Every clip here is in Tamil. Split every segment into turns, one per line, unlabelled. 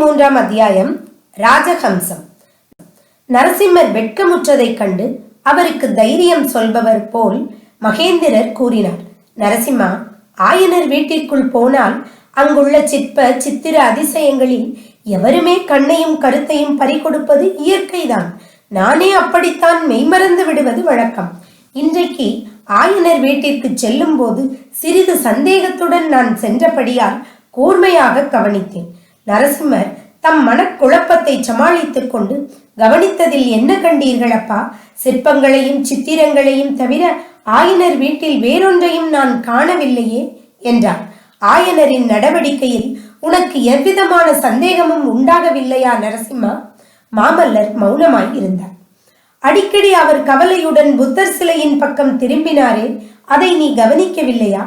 மூன்றாம் அத்தியாயம் ராஜஹம்சம். நரசிம்மர் வெட்கமுற்றதைக் கண்டு அவருக்கு தைரியம் சொல்பவர் போல் மகேந்திரர் கூறினார் நரசிம்மா ஆயனர் வீட்டிற்குள் போனால் அங்குள்ள சிற்ப சித்திர அதிசயங்களில் எவருமே கண்ணையும் கருத்தையும் பறிகொடுப்பது இயற்கைதான். நானே அப்படித்தான் மெய்மறந்து விடுவது வழக்கம். இன்றைக்கு ஆயனர் வீட்டிற்கு செல்லும் போது சிறிது சந்தேகத்துடன் நான் சென்றபடியால் கூர்மையாக கவனித்தேன். நரசிம்மர் தம் மனக்குழப்பத்தை சமாளித்துக் கொண்டு கவனித்ததில் என்ன கண்டீர்கள் அப்பா? சிற்பங்களையும் சித்திரங்களையும் தவிர ஆயனர் வீட்டில் வேறொன்றையும் நான் காணவில்லையே என்றார் ஆயனரின் நடவடிக்கையில் உனக்கு எவ்விதமான சந்தேகமும் உண்டாகவில்லையா நரசிம்மா? மாமல்லர் மௌனமாய் இருந்தார். அடிக்கடி அவர் கவலையுடன் புத்தர் சிலையின் பக்கம் திரும்பினாரே அதை நீ கவனிக்கவில்லையா?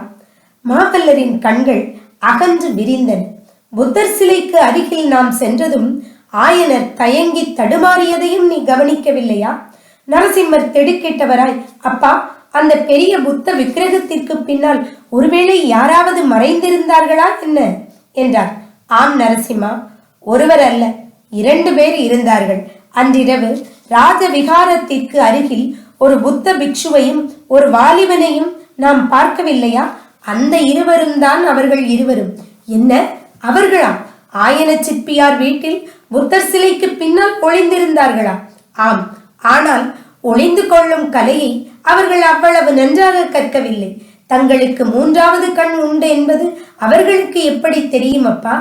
மாமல்லரின் கண்கள் அகன்று விரிந்தன. புத்தர் சிலைக்கு அருகில் நாம் சென்றதும் ஆயனர் தயங்கி தடுமாறியதையும் நீ கவனிக்கவில்லையா? நரசிம்மர் திடுக்கிட்டவராய் அப்பா அந்த பெரிய புத்த விக்கிரகத்திற்கு பின்னால் ஒருவேளை யாராவது மறைந்திருந்தார்களா என்ன? என்றார். ஆம் நரசிம்மா ஒருவர் அல்ல இரண்டு பேர் இருந்தார்கள். அன்றிரவு ராஜவிகாரத்திற்கு அருகில் ஒரு புத்த பிக்ஷுவையும் ஒரு வாலிபனையும் நாம் பார்க்கவில்லையா? அந்த இருவரும் தான் அவர்கள் இருவரும். என்ன அவர்களா? ஆயன சிற்பியார் வீட்டில் புத்தர் சிலைக்கு பின்னால் ஒளிந்திருந்தார்களா? ஆம். ஆனால் ஒளிந்து கொள்ளும் கலையை அவர்கள் அவ்வளவு நன்றாக கற்கவில்லை. தங்களுக்கு மூன்றாவது கண் உண்டு என்பது அவர்களுக்கு எப்படி தெரியும் அப்பா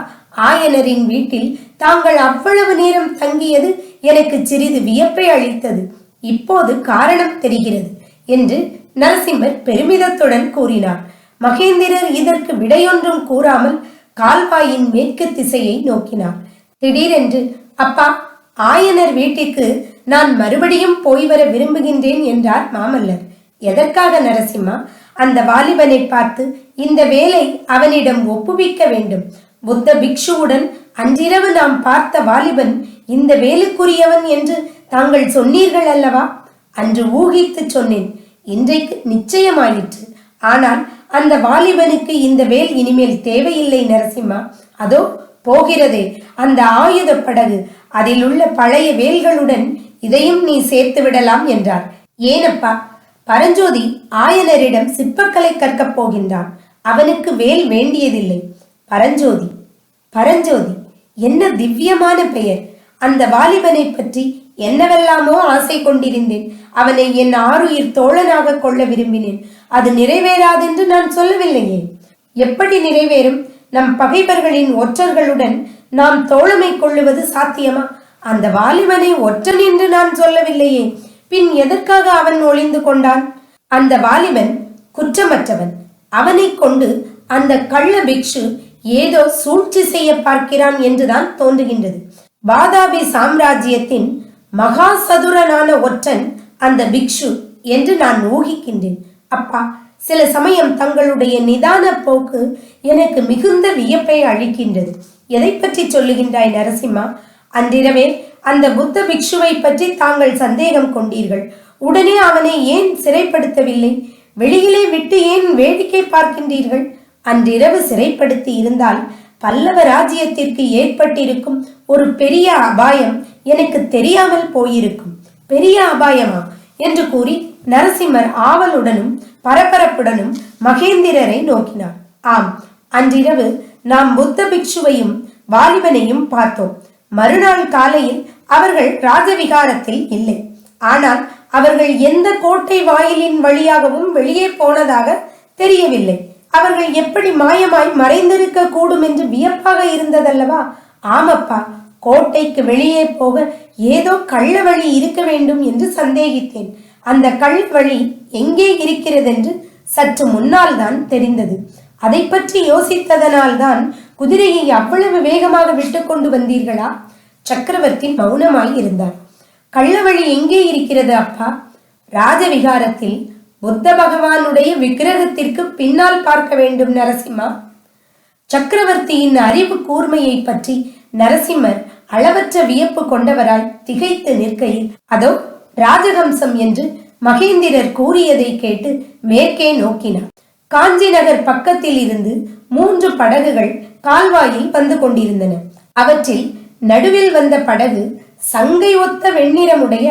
ஆயனரின் வீட்டில் தாங்கள் அவ்வளவு நேரம் தங்கியது எனக்கு சிறிது வியப்பை அளித்தது. இப்போது காரணம் தெரிகிறது என்று நரசிம்மர் பெருமிதத்துடன் கூறினார். மகேந்திரர் இதற்கு விடையொன்றும் கூறாமல் கால்வாயின் மேற்கு திசையை நோக்கினார் திடீரென்று அப்பா ஆயனர் வீட்டிற்கு நான் மறுபடியும் போய் வர விரும்புகின்றேன் என்றார் மாமல்லர். எதற்காக நரசிம்மா? அந்த வாலிபனை பார்த்து இந்த வேலை அவனிடம் ஒப்புவிக்க வேண்டும். புத்த பிக்ஷுவுடன் அன்றிரவு நாம் பார்த்த வாலிபன் இந்த வேலுக்குரியவன் என்று தாங்கள் சொன்னீர்கள் அல்லவா அன்று ஊகித்து சொன்னேன். இன்றைக்கு நிச்சயமாயிற்று. ஆனால் அந்த வாலிபனுக்கு இந்த வேல் இனிமேல் தேவையில்லை நரசிம்மா. அதோ போகிறதே. அந்த ஆயுத படகு. அதில் உள்ள பழைய வேல்களுடன் இதையும் நீ சேர்த்து விடலாம் என்றார். ஏனப்பா? பரஞ்சோதி ஆயனரிடம் சிற்பக்கலை கற்கப் போகின்றான். அவனுக்கு வேல் வேண்டியதில்லை. பரஞ்சோதி பரஞ்சோதி என்ன திவ்யமான பெயர். அந்த வாலிபனை பற்றி என்னவெல்லாமோ ஆசை கொண்டிருந்தேன். அவனை என் ஆருயிர் தோழனாக கொள்ள விரும்பினேன். அது நிறைவேறாதென்று நான் சொல்லவில்லையே. எப்படி நிறைவேறும்? நம் பகைவர்களின் ஒற்றர்களுடன் நாம் தோழமை கொள்ளுவது சாத்தியமா? அந்த வாலிபனை ஒற்றன் என்று நான் சொல்லவில்லையே. பின் எதற்காக அவன் ஒளிந்து கொண்டான்? அந்த வாலிபன் குற்றமற்றவன். அவனை கொண்டு அந்த கள்ள பிக்ஷு ஏதோ சூழ்ச்சி செய்ய பார்க்கிறான் என்றுதான் தோன்றுகின்றது. பாதாபி சாம்ராஜ்யத்தின் மகா சதுரனான ஒற்றன் அந்த பிக்ஷு என்று நான் ஊகிக்கின்றேன். அப்பா சில சமயம் தங்களுடைய நிதான போக்கு எனக்கு மிகுந்த வியப்பை அளிக்கின்றது. எதை பற்றி சொல்லுகின்றாய் நரசிம்மா? அன்றிரவே அந்த புத்த பிக்ஷுவை பற்றி தாங்கள் சந்தேகம் கொண்டீர்கள். உடனே அவனை ஏன் சிறைப்படுத்தவில்லை? வெளியிலே விட்டு ஏன் வேடிக்கை பார்க்கின்றீர்கள்? அன்றிரவு சிறைப்படுத்தி இருந்தால் பல்லவ ராஜ்யத்திற்கு ஏற்பட்டிருக்கும் ஒரு பெரிய அபாயம் எனக்கு தெரியாமல் போயிருக்கும். பெரிய அபாயமா? என்று கூறி நரசிம்மர் ஆவலுடனும் பரபரப்புடனும் மகேந்திரரை நோக்கினார். ஆம் அன்றிரவு நாம் புத்த பிக்ஷுவையும் வாலிபனையும் பார்த்தோம். மறுநாள் காலையில் அவர்கள் ராஜவிகாரத்தில் இல்லை. ஆனால் அவர்கள் எந்த கோட்டை வாயிலின் வழியாகவும் வெளியே போனதாக தெரியவில்லை. அவர்கள் எப்படி மாயமாய் மறைந்திருக்க கூடும் என்று வியப்பாக இருந்ததல்லவா? ஆமப்பா கோட்டைக்கு வெளியே போக ஏதோ கள்ள வழி இருக்க வேண்டும் என்று சந்தேகித்தேன். அந்த கள்ள வழி எங்கே இருக்கிறதென்று சற்று முன்னால் தான் தெரிந்தது. அதை பற்றி யோசித்ததனால்தான் குதிரையை அவ்வளவு வேகமாக விட்டு கொண்டு வந்தீர்களா? சக்கரவர்த்தி மௌனமாய் இருந்தார். கள்ளவழி எங்கே இருக்கிறது அப்பா? ராஜவிகாரத்தில் புத்த பகவானுடைய விக்கிரகத்திற்கு பின்னால் பார்க்க வேண்டும் நரசிம்மா. சக்கரவர்த்தியின் அறிவு கூர்மையை பற்றி நரசிம்மர் அளவற்ற வியப்பு கொண்டவராய் திகைத்து நிற்கையில் அதோ ராஜஹம்சம் என்று மகேந்திரர் கூறியதை கேட்டு மேற்கே நோக்கினார். காஞ்சி நகர் பக்கத்தில் இருந்து மூன்று படகுகள் கால்வாயில் வந்து கொண்டிருந்தன. அவற்றில் நடுவில் வந்த படகு சங்கை ஒத்த வெண்ணிறமுடைய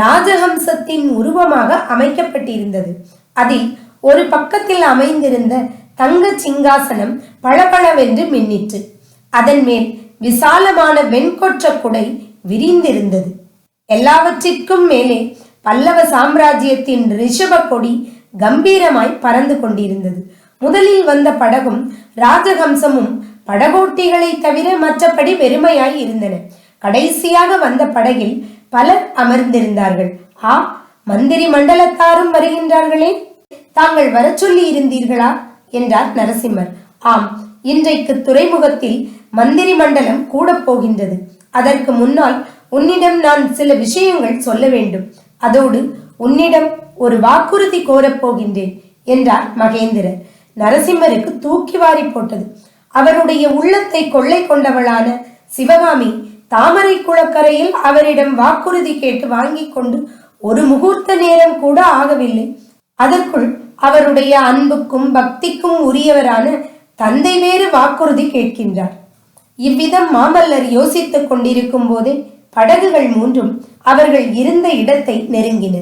ராஜஹம்சத்தின் உருவமாக அமைக்கப்பட்டிருந்தது. அதில் ஒரு பக்கத்தில் அமைந்திருந்த தங்க சிங்காசனம் பளபளவென்று மின்னிற்று. அதன் மேல் விசாலமான வெண்கொற்ற குடை விரிந்திருந்தது. எல்லாவற்றிற்கும் மேலே பல்லவ சாம்ராஜ்யத்தின் ரிஷப கொடி கம்பீரமாய் பறந்து கொண்டிருந்தது. முதலில் வந்த படகும் ராஜஹம்சமும் படகோட்டிகளை தவிர மற்றபடி வெறுமையாய் இருந்தன. கடைசியாக வந்த படகில் பலர் அமர்ந்திருந்தார்கள். ஆ மந்திரி மண்டலத்தாரும் வருகின்றார்களே? தாங்கள் வர சொல்லி இருந்தீர்களா? என்றார் நரசிம்மர். ஆம் இன்றைக்கு துறைமுகத்தில் மந்திரி மண்டலம் கூட போகின்றது. அதற்கு முன்னால் உன்னிடம் நான் சில விஷயங்கள் சொல்ல வேண்டும். அதோடு உன்னிடம் ஒரு வாக்குறுதி கோரப் போகின்றேன் என்றார் மகேந்திரர் நரசிம்மருக்கு தூக்கி வாரி போட்டது. அவருடைய உள்ளத்தை கொள்ளை கொண்டவளான சிவகாமி தாமரை குளக்கரையில் அவரிடம் வாக்குறுதி கேட்டு வாங்கிக் கொண்டு ஒரு முகூர்த்த நேரம் கூட ஆகவில்லை. அதற்குள் அவருடைய அன்புக்கும் பக்திக்கும் உரியவரான தந்தை வேறு வாக்குறுதி கேட்கின்றார். இவ்விதம் மாமல்லர் யோசித்துக் கொண்டிருக்கும் போதே படகுகள் மூன்றும் அவர்கள் இருந்த இடத்தை நெருங்கின.